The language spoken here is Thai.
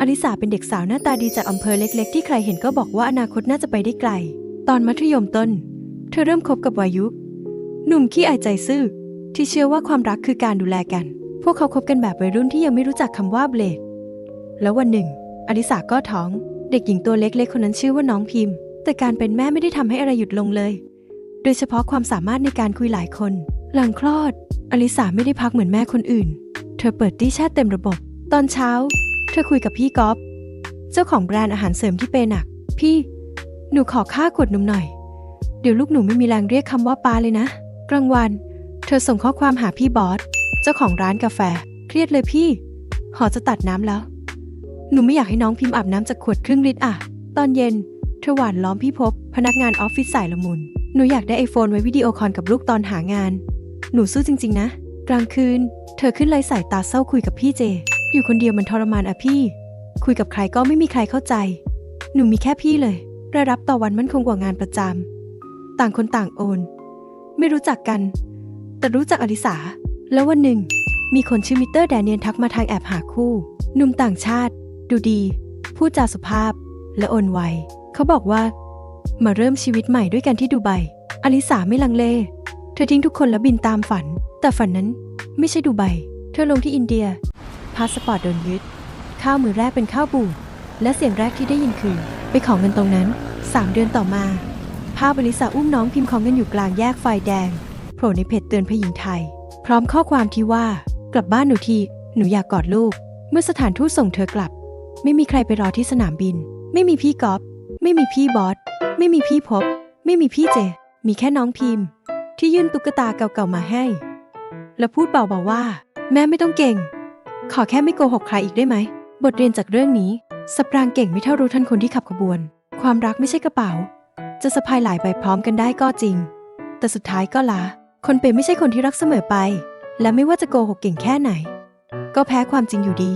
อลิสาเป็นเด็กสาวหน้าตาดีจากอำเภอเล็ก ๆ ที่ใครเห็นก็บอกว่าอนาคตน่าจะไปได้ไกล ตอนมัธยมต้น เธอเริ่มคบกับวายุ หนุ่มขี้อายใจซื่อ ที่เชื่อว่าความรักคือการดูแลกัน พวกเขาคบกันแบบวัยรุ่นที่ยังไม่รู้จักคำว่าเบลด แล้ววันหนึ่ง อลิสาก็ท้อง เด็กหญิงตัวเล็ก ๆ คนนั้นชื่อว่าน้องพิมพ์ แต่การเป็นแม่ไม่ได้ทำให้อะไรหยุดลงเลย โดยเฉพาะความสามารถในการคุยหลายคน หลังคลอด อลิสาไม่ได้พักเหมือนแม่คนอื่น เธอเปิดตี้แช่เต็มระบบ ตอนเช้า ธอคุยกับพี่ก๊อฟเจ้าของแบรนด์อาหารเสริมที่เปหนัก พี่ หนูขอค่าขวดนมหน่อย เดี๋ยวลูกหนูไม่มีแรงเรียกคำว่าปาเลยนะ กลางวัน เธอส่งข้อความหาพี่บอส เจ้าของร้านกาแฟ เครียดเลยพี่ หอจะตัดน้ำแล้ว หนูไม่อยากให้น้องพิมพ์อาบน้ำจากขวดครึ่งลิตรอะ ตอนเย็น เธอหวานล้อมพี่พบ พนักงานออฟฟิศสายละมุน หนูอยากได้ไอโฟนไว้วิดีโอคอลกับลูกตอนหางาน หนูสู้จริง ๆ นะ กลางคืน เธอขึ้นไลฟ์สายตาเศร้าคุยกับพี่เจ อยู่คนเดียวมันทรมานอะพี่ คุยกับใครก็ไม่มีใครเข้าใจ หนูมีแค่พี่เลยรายรับต่อวันมันคงกว่างานประจำต่างคนต่างโอน ไม่รู้จักกัน แต่รู้จักอลิสา แล้ววันหนึ่ง มีคนชื่อมิเตอร์แดเนียนทักมาทางแอบหาคู่หนุ่มต่างชาติ ดูดี พูดจาสุภาพ และโอนไวเขาบอกว่า มาเริ่มชีวิตใหม่ด้วยกันที่ดูไบอลิสาไม่ลังเล เธอทิ้งทุกคนแล้วบินตามฝัน แต่ฝันนั้นไม่ใช่ดูไบเธอลงที่อินเดีย พาสปอร์ตโดนยึด ข้าวมือแรกเป็นข้าวบูด และเสียงแรกที่ได้ยินคือ ไปขอเงินตรงนั้น 3 เดือนต่อมา ภาพอลิสาอุ้มน้องพิมพ์ของเงินอยู่กลางแยกไฟแดง โผล่ในเพจเตือนผู้หญิงไทย พร้อมข้อความที่ว่า กลับบ้านหนูที หนูอยากกอดลูก เมื่อสถานทูตส่งเธอกลับ ไม่มีใครไปรอที่สนามบิน ไม่มีพี่ก๊อฟไม่มีพี่บอส ไม่มีพี่พบ ไม่มีพี่เจ มีแค่น้องพิมพ์ ที่ยื่นตุ๊กตาเก่าๆมาให้ แล้วพูดเบาๆว่า แม่ไม่ต้องเก่ง ขอแค่ไม่โกหกใครอีกได้ไหม บทเรียนจากเรื่องนี้ สปรางเก่งไม่เท่ารู้ทันคนที่ขับขบวน ความรักไม่ใช่กระเป๋า จะสะพายหลายใบพร้อมกันได้ก็จริง แต่สุดท้ายก็ลา คนเป็นไม่ใช่คนที่รักเสมอไป และไม่ว่าจะโกหกเก่งแค่ไหน ก็แพ้ความจริงอยู่ดี